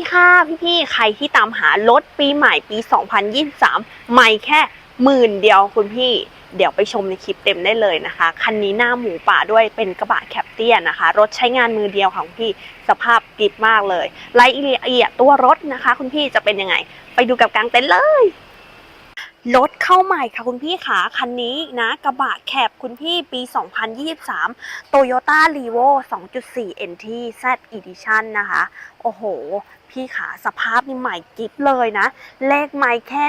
ี่ค่ะพี่ๆ ใครที่ตามหารถปีใหม่ปี 2023 ใหม่แค่หมื่นเดียวคุณพี่ เดี๋ยวไปชมในคลิปเต็มได้เลยนะคะ คันนี้หน้าหมูป่าด้วยเป็นกระบะแคปเตียนนะคะ รถใช้งานมือเดียวของพี่สภาพกริบมากเลยรายละเอียดตัวรถนะคะ คุณพี่จะเป็นยังไง ไปดูกับกลางเต็นท์เลย รถเข้าใหม่ค่ะคุณพี่ขาคันนี้นะ กระบะแคบคุณพี่ปี 2023 Toyota r e v o 2.4 NT Z Edition นะคะ โอ้โห พี่ขาสภาพนี่ใหม่กิ๊บเลยนะ เลขใหม่แค่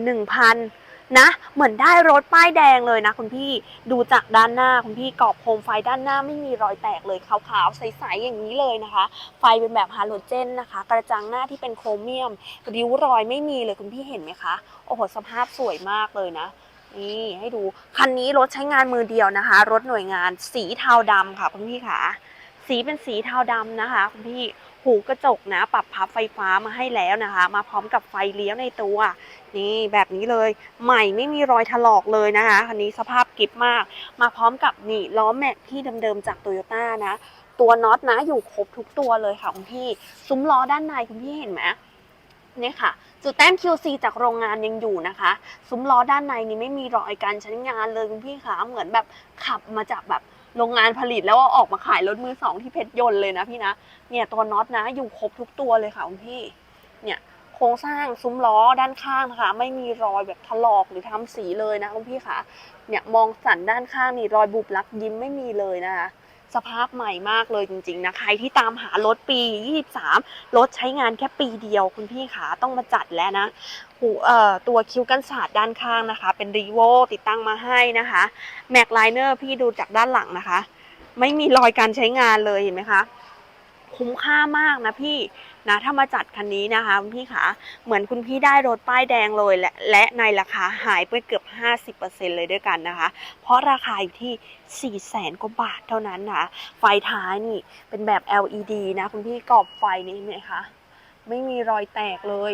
11,000 นะ เหมือนได้รถป้ายแดงเลยนะคุณพี่ดูจากด้านหน้าคุณพี่กรอบโคมไฟด้านหน้าไม่มีรอยแตกเลยขาวๆใสๆอย่างนี้เลยนะคะ ไฟเป็นแบบฮาโลเจนนะคะ กระจังหน้าที่เป็นโครเมียม ริ้วรอยไม่มีเลยคุณพี่เห็นไหมคะโอ้โหสภาพสวยมากเลยนะนี่ให้ดูคันนี้รถใช้งานมือเดียวนะคะ รถหน่วยงานสีเทาดำค่ะคุณพี่ขาสีเป็นสีเทาดำนะคะคุณพี่หูกระจกนะ ปรับพับไฟฟ้ามาให้แล้วนะคะ มาพร้อมกับไฟเลี้ยวในตัว นี่แบบนี้เลย ใหม่ไม่มีรอยถลอกเลยนะคะคันนี้สภาพกริบมาก มาพร้อมกับนี่ล้อแม็กที่เดิมๆจากโตโยต้านะ ตัวน็อตนะอยู่ครบทุกตัวเลยค่ะคุณพี่ ซุ้มล้อด้านในคุณพี่เห็นไหมเนี่ยค่ะ จุดแต้ม QC จากโรงงานยังอยู่นะคะ ซุ้มล้อด้านในนี่ไม่มีรอยการใช้งานเลยคุณพี่ขาเหมือนแบบขับมาจากแบบโรงงานผลิตแล้วเอาออกมาขายรถมือสองที่เพชรยนต์เลยนะพี่นะ เนี่ยตัวน็อตนะอยู่ครบทุกตัวเลยค่ะคุณพี่ เนี่ย โครงสร้างซุ้มล้อด้านข้างนะคะ ไม่มีรอยแบบถลอกหรือทำสีเลยนะคุณพี่คะเนี่ยมองสันด้านข้างนี่รอยบุบลักยิ้มไม่มีเลยนะคะสภาพใหม่มากเลยจริงๆนะใครที่ตามหารถปี 23 รถใช้งานแค่ปีเดียวคุณพี่ขาต้องมาจัดแล้วนะหูเอ่อตัวคิ้วกันศาสตร์ด้านข้างนะคะ เป็นรีโวติดตั้งมาให้นะคะแม็กไลเนอร์พี่ดูจากด้านหลังนะคะ ไม่มีรอยการใช้งานเลยเห็นไหมคะ คุ้มค่ามากนะพี่ นะถ้ามาจัดคันนี้นะคะคุณพี่ขาเหมือนคุณพี่ได้รถป้ายแดงเลยและและในราคาหายไปเกือบ 50%เลยด้วยกันนะคะ เพราะราคาอยู่ที่ 4 0 0แสนกว่าบาทเท่านั้นนะะไฟท้ายนี่เป็นแบบ LED นะคุณพี่กรอบไฟนี่นไหมคะไม่มีรอยแตกเลย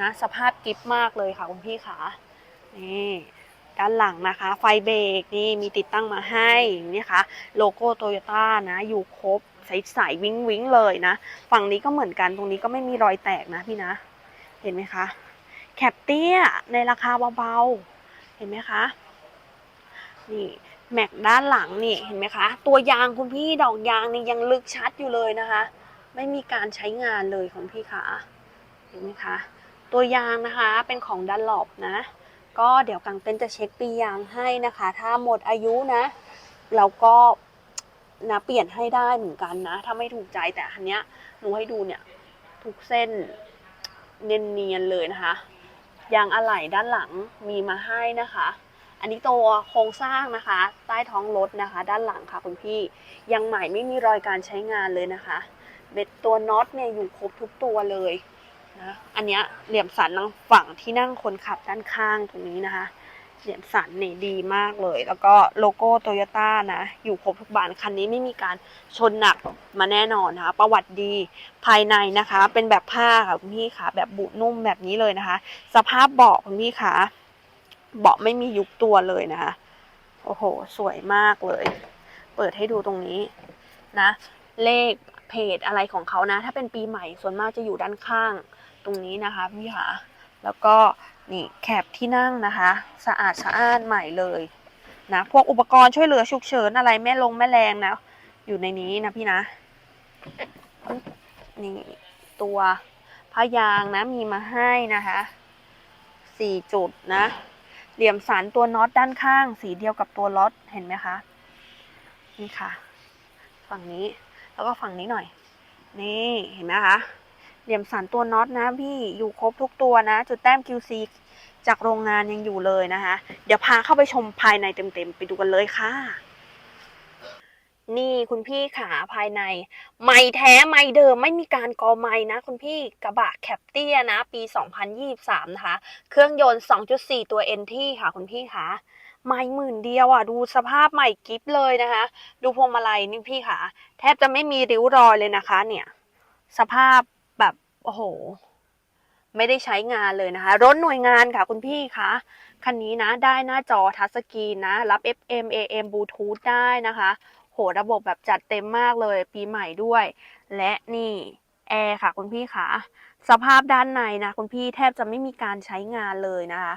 นะสภาพกิฟมากเลยค่ะคุณพี่ขานี่ด้านหลังนะคะ ไฟเบรกนี่มีติดตั้งมาให้นี่ค่ะโลโก้โตโยต้านะอยู่ครบ ใสๆวิ้งวิ้งเลยนะ ฝั่งนี้ก็เหมือนกันตรงนี้ก็ไม่มีรอยแตกนะพี่นะ เห็นไหมคะ แคปเตี้ยในราคาเบาๆ เห็นไหมคะ นี่แม็กด้านหลังนี่เห็นไหมคะ ตัวยางคุณพี่ดอกยางนี่ยังลึกชัดอยู่เลยนะคะ ไม่มีการใช้งานเลยคุณพี่คะเห็นไหมคะ ตัวยางนะคะเป็นของดันหลบนะ ก็เดี๋ยวกังเต้นจะเช็คปียางให้นะคะ ถ้าหมดอายุนะเราก็ นะเปลี่ยนให้ได้เหมือนกันนะ ถ้าไม่ถูกใจแต่อันเนี้ยหนูให้ดูเนี่ยทุกเส้นเนียนๆเลยนะคะยางอะไหล่ด้านหลังมีมาให้นะคะ อันนี้ตัวโครงสร้างนะคะ ใต้ท้องรถนะคะ ด้านหลังค่ะคุณพี่ยังใหม่ไม่มีรอยการใช้งานเลยนะคะ เบ็ดตัวน็อตเนี่ยอยู่ครบทุกตัวเลยนะอันเนี้ยเหลี่ยมสันฝั่งที่นั่งคนขับด้านข้างตรงนี้นะคะ เหลี่ยมสันนี่ดีมากเลย แล้วก็โลโก้โตโยต้านะ อยู่ครบทุกบานคันนี้ไม่มีการชนหนักมาแน่นอนนะคะ ประวัติดีภายในนะคะ เป็นแบบผ้าค่ะคุณพี่ค่ะแบบบุนุ่มแบบนี้เลยนะคะ สภาพเบาะคุณพี่ค่ะเบาะไม่มียุบตัวเลยนะคะ โอ้โห สวยมากเลย เปิดให้ดูตรงนี้นะ เลขเพจอะไรของเขานะ ถ้าเป็นปีใหม่ส่วนมากจะอยู่ด้านข้างตรงนี้นะคะพี่ค่ะแล้วก็ นี่แคปที่นั่งนะคะ สะอาดสะอ้านใหม่เลยนะพวกอุปกรณ์ช่วยเหลือฉุกเฉินอะไรแม่ลงแม่แรงนะ อยู่ในนี้นะพี่นะ นี่ตัวพยางนะมีมาให้นะคะสี่จุดนะ เหลี่ยมสันตัวน็อตด้านข้าง สีเดียวกับตัวล็อตเห็นไหมคะ นี่ค่ะ ฝั่งนี้แล้วก็ฝั่งนี้หน่อย นี่เห็นไหมคะ เหลี่ยมสันตัวน็อตนะพี่อยู่ครบทุกตัวนะ จุดแต้ม QC จากโรงงานยังอยู่เลยนะคะ เดี๋ยวพาเข้าไปชมภายในเต็มๆ ไปดูกันเลยค่ะ นี่คุณพี่ขาภายใน ไม่แท้ไม่เดิมไม่มีการกอไม้นะ คุณพี่กระบะแคปเตียนะ ปี 2023 นะคะ เครื่องยนต์ 2.4 ตัว NT ค่ะ คุณพี่คะไม่หมื่นเดียวอะ ดูสภาพใหม่กิฟเลยนะคะ ดูพวงมาลัยนี่พี่ค่ะแทบจะไม่มีริ้วรอยเลยนะคะ เนี่ย สภาพ โอ้โห ไม่ได้ใช้งานเลยนะคะ รถหน่วยงานค่ะคุณพี่คะคันนี้นะ ได้หน้าจอทัชสกรีนนะ รับ FM AM Bluetooth ได้นะคะ โหระบบแบบจัดเต็มมากเลยปีใหม่ด้วย และนี่แอร์ค่ะคุณพี่คะสภาพด้านในนะ คุณพี่แทบจะไม่มีการใช้งานเลยนะคะ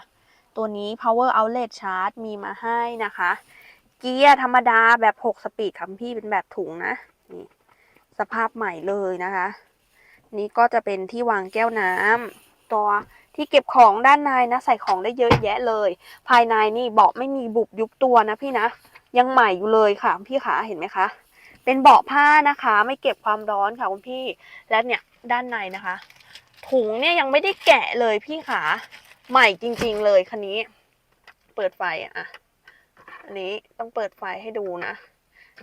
ตัวนี้ power outlet charge มีมาให้นะคะ เกียร์ธรรมดาแบบ 6 สปีดค่ะคุณพี่เป็นแบบถุงนะนี่สภาพใหม่เลยนะคะ นี่ก็จะเป็นที่วางแก้วน้ำตัวที่เก็บของด้านในนะใส่ของได้เยอะแยะเลย ภายในนี่เบาะไม่มีบุบยุบตัวนะพี่นะ ยังใหม่อยู่เลยค่ะพี่ขาเห็นไหมคะ เป็นเบาะผ้านะคะ ไม่เก็บความร้อนค่ะคุณพี่ และเนี่ยด้านในนะคะ ถุงเนี่ยยังไม่ได้แกะเลยพี่ขาใหม่จริง ๆ เลยคันนี้ เปิดไฟอะอันนี้ต้องเปิดไฟให้ดูนะ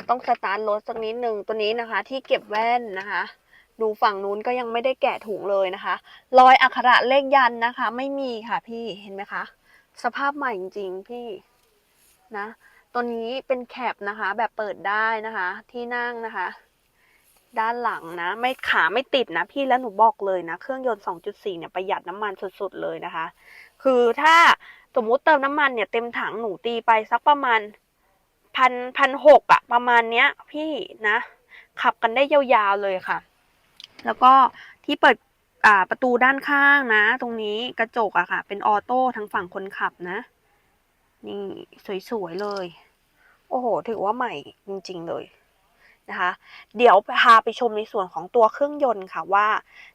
ต้องสตาร์ทรถสักนิดนึงตัวนี้นะคะ ที่เก็บแว่นนะคะ ดูฝั่งนู้นก็ยังไม่ได้แกะถุงเลยนะคะ รอยอักขระเลขยันนะคะ ไม่มีค่ะพี่เห็นไหมคะ สภาพใหม่จริงๆพี่นะตัวนี้เป็นแคปนะคะ แบบเปิดได้นะคะ ที่นั่งนะคะ ด้านหลังนะ ไม่ขาไม่ติดนะพี่แล้วหนูบอกเลยนะ เครื่องยนต์ 2.4 เนี่ยประหยัดน้ำมันสุดๆเลยนะคะ คือถ้าสมมุติเติมน้ำมันเนี่ยเต็มถังหนูตีไปสักประมาณพันพันหกอะประมาณเนี้ย พี่นะ ขับกันได้ยาวๆเลยค่ะ แล้วก็ที่เปิดประตูด้านข้างนะ ตรงนี้กระจกอะค่ะ เป็นออโต้ทั้งฝั่งคนขับนะ นี่สวยๆเลย โอ้โห ถือว่าใหม่จริง ๆ เลยนะคะ เดี๋ยวพาไปชมในส่วนของตัวเครื่องยนต์ค่ะว่า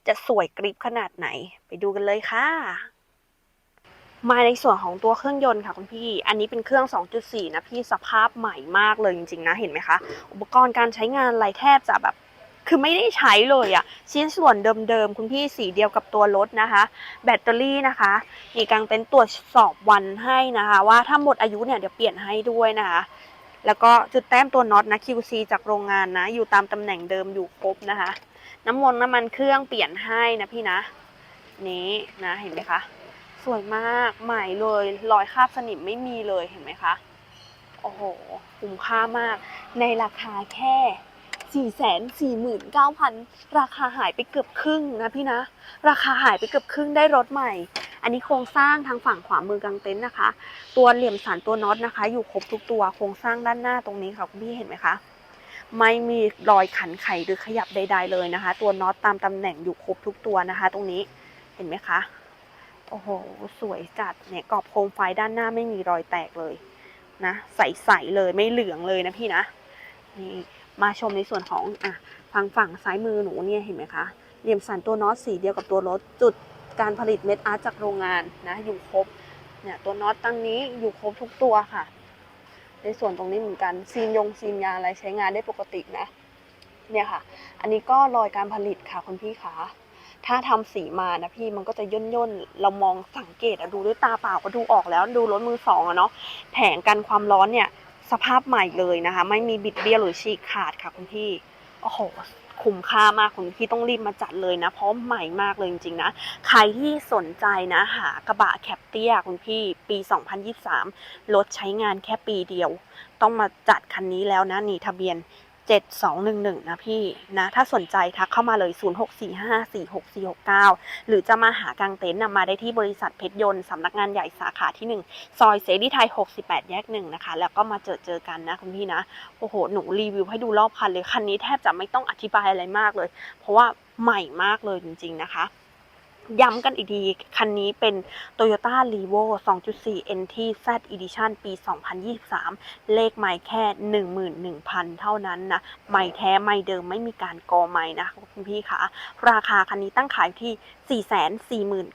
จะสวยกริบขนาดไหน ไปดูกันเลยค่ะ มาในส่วนของตัวเครื่องยนต์ค่ะคุณพี่ อันนี้เป็นเครื่อง 2.4 นะพี่สภาพใหม่มากเลยจริงๆนะ เห็นไหมคะ อุปกรณ์การใช้งานอะไรแทบจะแบบ คือไม่ได้ใช้เลยอะชิ้นส่วนเดิมๆ คุณพี่สีเดียวกับตัวรถนะคะ แบตเตอรี่นะคะมีกางเต็นท์ตรวจสอบวันให้นะคะ ว่าถ้าหมดอายุเนี่ยเดี๋ยวเปลี่ยนให้ด้วยนะคะแล้วก็จุดแต้มตัวน็อตนะ QC จากโรงงานนะ อยู่ตามตำแหน่งเดิมอยู่ครบนะคะ น้ำมันน้ำมันเครื่องเปลี่ยนให้นะพี่นะ นี้นะเห็นไหมคะ สวยมากใหม่เลยรอยคราบสนิมไม่มีเลยเห็นไหมคะ โอ้โหคุ้มค่ามาก ในราคาแค่ 4 4 9 0 0 0 ราคาหายไปเกือบครึ่งนะพี่นะ ราคาหายไปเกือบครึ่งได้รถใหม่ อันนี้โครงสร้างทางฝั่งขวามือกลางเต็นท์นะคะ ตัวเหลี่ยมสันตัวน็อตนะคะ อยู่ครบทุกตัวโครงสร้างด้านหน้าตรงนี้ค่ะคุณพี่เห็นไหมคะไม่มีรอยขันไขหรือขยับใด ๆ เลยนะคะ ตัวน็อตตามตำแหน่งอยู่ครบทุกตัวนะคะ ตรงนี้เห็นไหมคะโอ้โหสวยจัดเนี่ยกรอบโคมไฟด้านหน้าไม่มีรอยแตกเลยนะใสๆเลยไม่เหลืองเลยนะพี่นะนี่ มาชมในส่วนของอะฝั่งฝั่งซ้ายมือหนูเนี่ยเห็นไหมคะเหลี่ยมสันตัวน็อตสีเดียวกับตัวรถจุดการผลิตเม็ดอาร์ตจากโรงงานนะอยู่ครบเนี่ยตัวน็อตตั้งนี้อยู่ครบทุกตัวค่ะ ในส่วนตรงนี้เหมือนกันซีนยงซีนยาอะไรใช้งานได้ปกตินะเนี่ยค่ะ อันนี้ก็รอยการผลิตค่ะคุณพี่ขาถ้าทำสีมานะพี่มันก็จะย่นย่นเรามองสังเกตอะดูด้วยตาเปล่าก็ดูออกแล้วดูรถมือสองอะเนาะแผงกันความร้อนเนี่ย สภาพใหม่เลยนะคะ ไม่มีบิดเบี้ยวหรือฉีกขาดค่ะคุณพี่โอ้โหคุ้มค่ามากคุณพี่ต้องรีบมาจัดเลยนะเพราะใหม่มากเลยจริงๆนะ ใครที่สนใจนะหากระบะแคปเตียคุณพี่ปี 2023 รถใช้งานแค่ปีเดียว ต้องมาจัดคันนี้แล้วนะนี่ทะเบียน 7211 นะพี่นะถ้าสนใจทักเข้ามาเลย 0645464469 หรือจะมาหากางเต็นท์นำมาได้ที่บริษัทเพชรยนต์สำนักงานใหญ่สาขาที่ 1 ซอยเสรีไทย 68 แยกหนึ่งนะคะ แล้วก็มาเจอเจอกันนะคุณพี่นะ โอ้โห หนูรีวิวให้ดูรอบคันเลย คันนี้แทบจะไม่ต้องอธิบายอะไรมากเลย เพราะว่าใหม่มากเลยจริง ๆ นะคะ ย้ำกันอีกที คันนี้เป็น Toyota r e v o 2.4 NT Z Edition ปี 2023 เลขไม่แค่ 11,000 เท่านั้นนะไม่แท้ไม่เดิมไม่มีการกอไม่นะคุณพี่คะราคาคันนี้ตั้งขายที่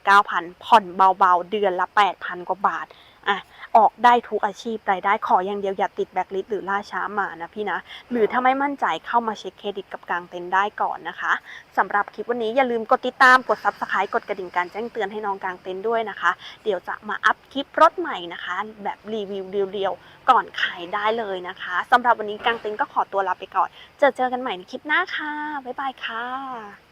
449,000 ผ่อนเบาๆ เดือนละ 8,000 กว่าบาท อะออกได้ทุกอาชีพรายได้ขออย่างเดียวอย่าติดแบ็คลิสต์หรือล่าช้ามานะพี่นะ หรือถ้าไม่มั่นใจเข้ามาเช็คเครดิตกับกลางเต็นได้ก่อนนะคะสำหรับคลิปวันนี้อย่าลืมกดติดตามกด subscribe กดกระดิ่งการแจ้งเตือนให้น้องกลางเต็นด้วยนะคะ เดี๋ยวจะมาอัพคลิปรถใหม่นะคะ แบบรีวิวเรียวๆก่อนขายได้เลยนะคะสำหรับวันนี้กลางเต็นก็ขอตัวลาไปก่อน เจอเจอกันใหม่ในคลิปหน้าค่ะบ๊ายบายค่ะ